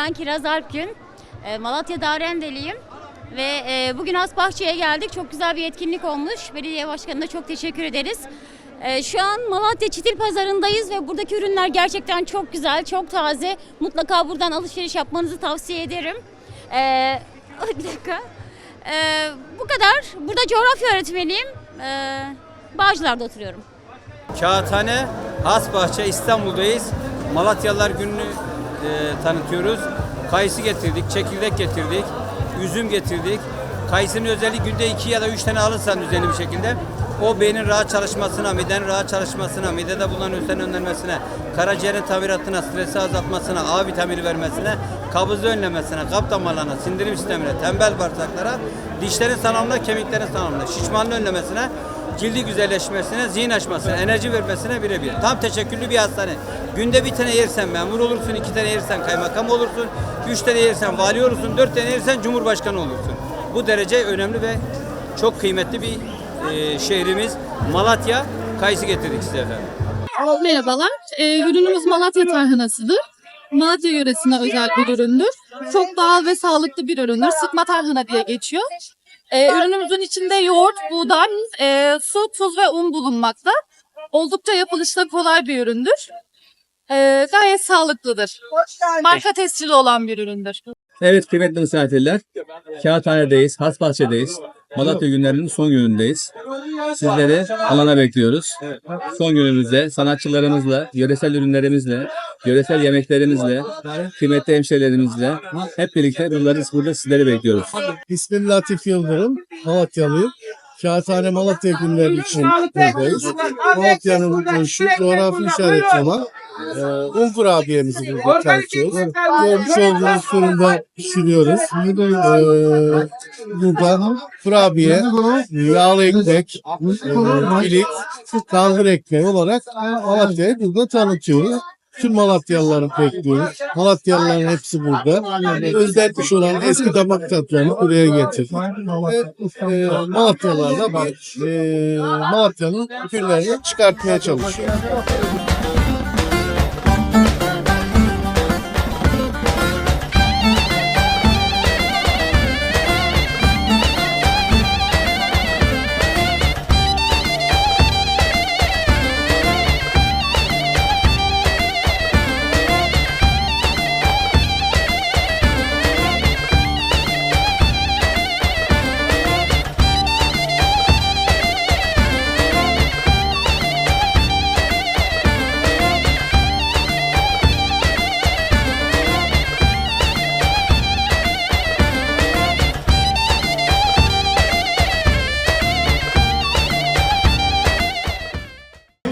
Ben Kiraz Alpgün. Ee, Malatya Darendeliyim. Ve e, bugün Hasbahçe'ye geldik. Çok güzel bir etkinlik olmuş. Belediye Başkanı'na çok teşekkür ederiz. Ee, Şu an Malatya Çitil Pazarı'ndayız ve buradaki ürünler gerçekten çok güzel, çok taze. Mutlaka buradan alışveriş yapmanızı tavsiye ederim. Bir dakika. Bu kadar. Burada coğrafya öğretmeniyim. Bağcılar'da oturuyorum. Kağıthane, Hasbahçe, İstanbul'dayız. Malatyalılar gününü e, tanıtıyoruz. Kayısı getirdik, çekirdek getirdik, üzüm getirdik. Kayısının özelliği günde iki ya da üç tane alırsan düzenli bir şekilde o beynin rahat çalışmasına, midenin rahat çalışmasına, midede bulunan ülserin önlenmesine, karaciğerin tamiratına, stresi azaltmasına, A vitamini vermesine, kabızı önlemesine, kalp damarlarına, sindirim sistemine, tembel bağırsaklara, dişlerin sağlamlığına, kemiklerin sağlamlığına, şişmanlığı önlemesine, cildi güzelleşmesine, zihin açmasına, enerji vermesine birebir. Tam teşekküllü bir hastane. Günde bir tane yersen memur olursun, iki tane yersen kaymakam olursun, üç tane yersen vali olursun, dört tane yersen cumhurbaşkanı olursun. Bu derece önemli ve çok kıymetli bir e, şehrimiz. Malatya, kayısı getirdik size efendim. Merhabalar. Ee, ürünümüz Malatya tarhanasıdır. Malatya yöresine özel bir üründür. Çok doğal ve sağlıklı bir üründür. Sıkma tarhana diye geçiyor. Ee, ürünümüzün içinde yoğurt, buğday, e, su, tuz ve un bulunmakta. Oldukça yapılışta kolay bir üründür. Ee, gayet sağlıklıdır. Marka tescili olan bir üründür. Evet kıymetli misafirler, Kağıthane'deyiz, Hasbahçe'deyiz. Malatya günlerinin son günündeyiz. Sizleri alana bekliyoruz. Son günümüzde sanatçılarımızla, yöresel ürünlerimizle, yöresel yemeklerimizle, kıymetli hemşehrilerimizle hep birlikte bunları burada sizleri bekliyoruz. İsmim Latif Yıldırım, Malatyalıyım. Kağıthane Malatya günleri için buradayız. Malatya'nın şu coğrafi işareti olan e, un kurabiyemizi burada çalışıyoruz. Görmüş olduğunuz fırında pişiriyoruz. E, burada kurabiye, yağlı ekmek, e, ilik, dalgır ekmeği olarak Malatya'yı burada tanıtıyoruz. Tüm Malatyalıları bekliyoruz. Malatyalıların hepsi burada. Özlenmiş olan eski damak tatlarını buraya getirdik. Ve e, Malatyalılar da e, Malatya'nın ürünlerini çıkartmaya çalışıyor.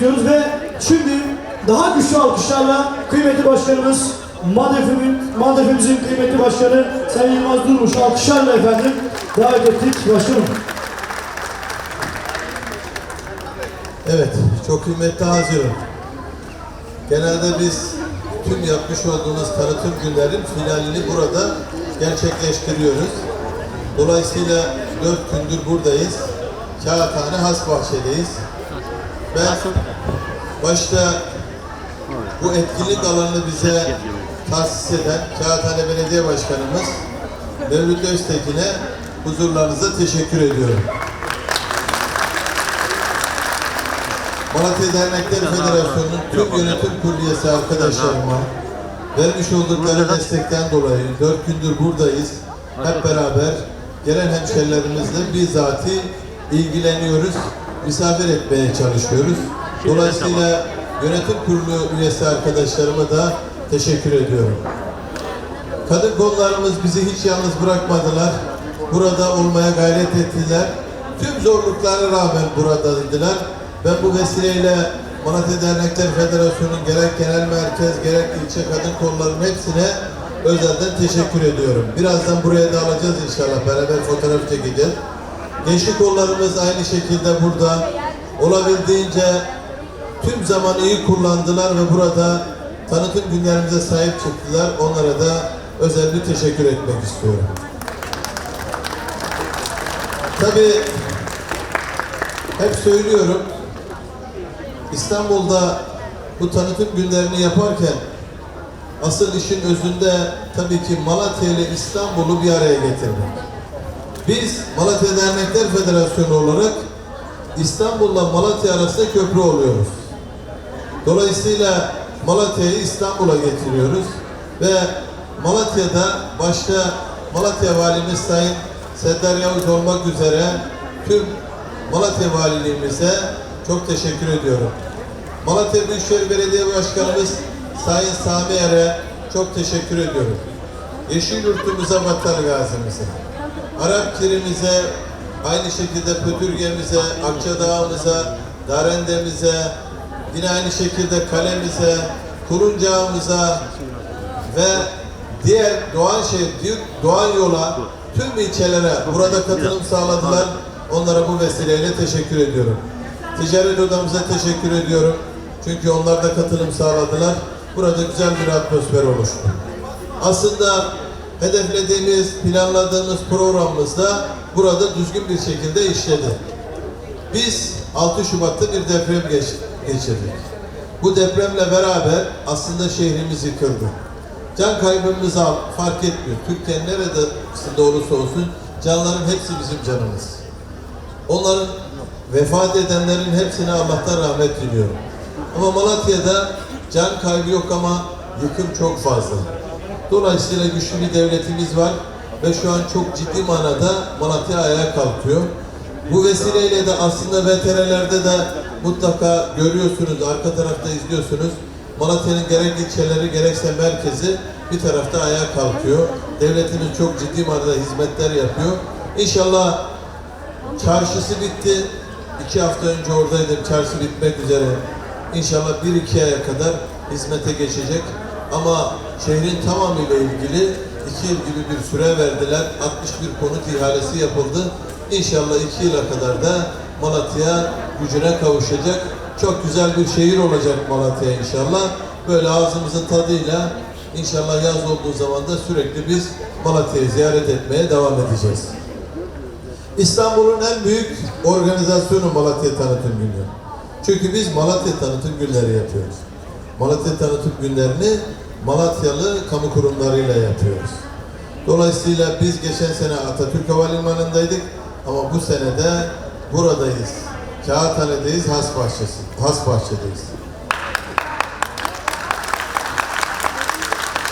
Diyoruz ve şimdi daha güçlü alkışlarla kıymetli başkanımız Madefim'in, Madefimizin kıymetli başkanı Sayın Yılmaz Durmuş alkışlarla efendim davet ettik başkanım. Evet, çok kıymetli hazırım. Genelde biz tüm yapmış olduğumuz tanıtım günlerin finalini burada gerçekleştiriyoruz. Dolayısıyla dört gündür buradayız. Kağıthane Hasbahçe'deyiz. Ben başta bu etkinlik alanını bize tahsis eden Kağıthane Belediye Başkanımız Mevlüt Öztekin'e huzurlarınıza teşekkür ediyorum. Malatya Dernekler Federasyonu'nun tüm yönetim kurulu üyesi arkadaşlarıma vermiş oldukları destekten dolayı dört gündür buradayız. Hep beraber gelen hemşerilerimizle bizzati ilgileniyoruz, misafir etmeye çalışıyoruz. Dolayısıyla yönetim kurulu üyesi arkadaşlarıma da teşekkür ediyorum. Kadın kollarımız bizi hiç yalnız bırakmadılar. Burada olmaya gayret ettiler. Tüm zorluklara rağmen buradaydılar. Ben bu vesileyle Malatya Dernekler Federasyonu'nun gerek genel merkez gerek ilçe kadın kollarının hepsine özelden teşekkür ediyorum. Birazdan buraya da alacağız inşallah. Beraber fotoğraf çekeceğiz. Gençlik kollarımız aynı şekilde burada. Olabildiğince tüm zamanı iyi kullandılar ve burada tanıtım günlerimize sahip çıktılar. Onlara da özel bir teşekkür etmek istiyorum. Tabii hep söylüyorum İstanbul'da bu tanıtım günlerini yaparken Asıl işin özünde tabii ki Malatya ile İstanbul'u bir araya getirmek. Biz Malatya Dernekler Federasyonu olarak İstanbul'la Malatya arasında köprü oluyoruz. Dolayısıyla Malatya'yı İstanbul'a getiriyoruz ve Malatya'da başta Malatya Valimiz Sayın Seddar Yavuz olmak üzere tüm Malatya Valiliğimize çok teşekkür ediyorum. Malatya Büyükşehir Belediye Başkanımız Sayın Sami Er'e çok teşekkür ediyorum. Yeşil Yurtumuza, Vatan Gazimize, Arap Kirimize, aynı şekilde Pötürge'mize, Akçadağ'ımıza, Darendemize, yine aynı şekilde Kale'mize, Kuruncağ'ımıza ve diğer Doğanşehir, Doğan Yola tüm ilçelere burada katılım sağladılar. Onlara bu vesileyle teşekkür ediyorum. Ticaret odamıza teşekkür ediyorum. Çünkü onlar da katılım sağladılar. Burada güzel bir atmosfer oluştu. Aslında hedeflediğimiz, planladığımız programımızda burada düzgün bir şekilde işledi. Biz 6 Şubat'ta bir deprem geç, geçirdik. Bu depremle beraber aslında şehrimiz yıkıldı. Can kaybımız al, fark etmiyor. Türkiye'nin neresinde olursa olsun canların hepsi bizim canımız. Onların vefat edenlerin hepsine Allah'tan rahmet diliyorum. Ama Malatya'da can kaybı yok ama yıkım çok fazla. Dolayısıyla güçlü bir devletimiz var ve şu an çok ciddi manada Malatya ayağa kalkıyor. Bu vesileyle de aslında VTR'lerde de mutlaka görüyorsunuz, arka tarafta izliyorsunuz. Malatya'nın gerek ilçeleri gerekse merkezi bir tarafta ayağa kalkıyor. Devletimiz çok ciddi manada hizmetler yapıyor. İnşallah Çarşısı bitti. İki hafta önce oradaydım. Çarşı bitmek üzere. İnşallah bir iki aya kadar hizmete geçecek. Ama şehrin tamamıyla ilgili iki yıl gibi bir süre verdiler. 61 konut ihalesi yapıldı. İnşallah iki yıla kadar da Malatya gücüne kavuşacak. Çok güzel bir şehir olacak Malatya inşallah. Böyle ağzımızın tadıyla inşallah yaz olduğu zaman da sürekli biz Malatya'yı ziyaret etmeye devam edeceğiz. İstanbul'un en büyük organizasyonu Malatya Tanıtım Günü. Çünkü biz Malatya Tanıtım Günleri yapıyoruz. Malatya Tanıtım Günlerini Malatyalı kamu kurumlarıyla yapıyoruz. Dolayısıyla biz geçen sene Atatürk Havalimanı'ndaydık ama bu sene de buradayız. Kağıthane'deyiz, Has Bahçesi, Has Bahçe'deyiz.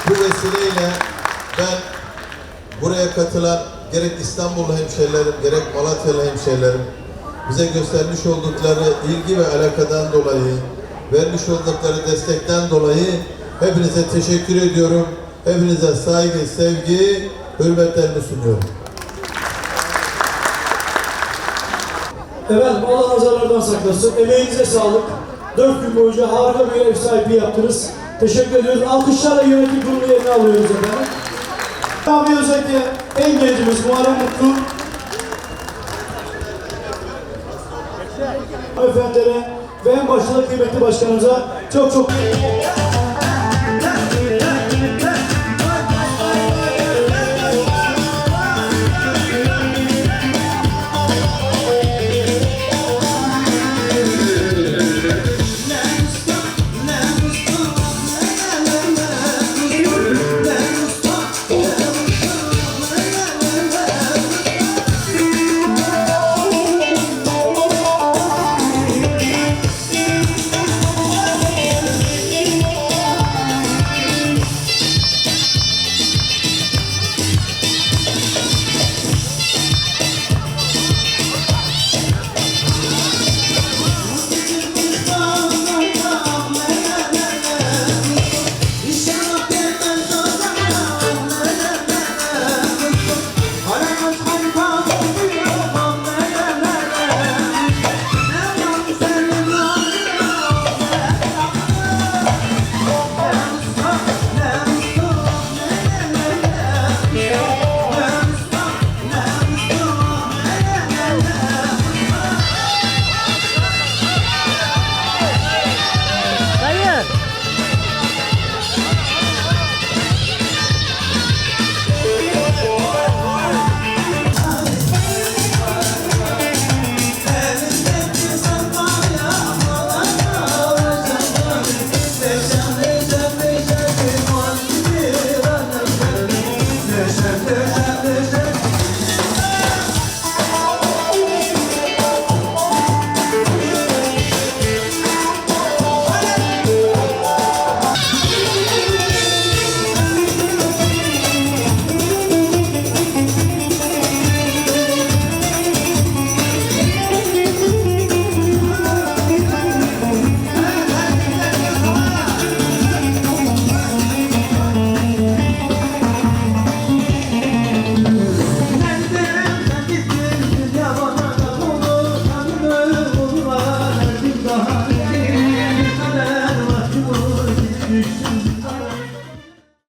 Bu vesileyle ben buraya katılan gerek İstanbullu hemşehrilerim, gerek Malatyalı hemşehrilerim bize göstermiş oldukları ilgi ve alakadan dolayı, vermiş oldukları destekten dolayı hepinize teşekkür ediyorum. Hepinize saygı, sevgi, hürmetlerimi sunuyorum. Efendim Allah nazarlardan saklasın. Emeğinize sağlık. Dört gün boyunca harika bir ev sahipliği yaptınız. Teşekkür ediyoruz. Alkışlarla yönetim kurulu yerine alıyoruz efendim. Abi özellikle en gencimiz Muharrem Mutlu. Efendilere ve en başta kıymetli başkanımıza çok çok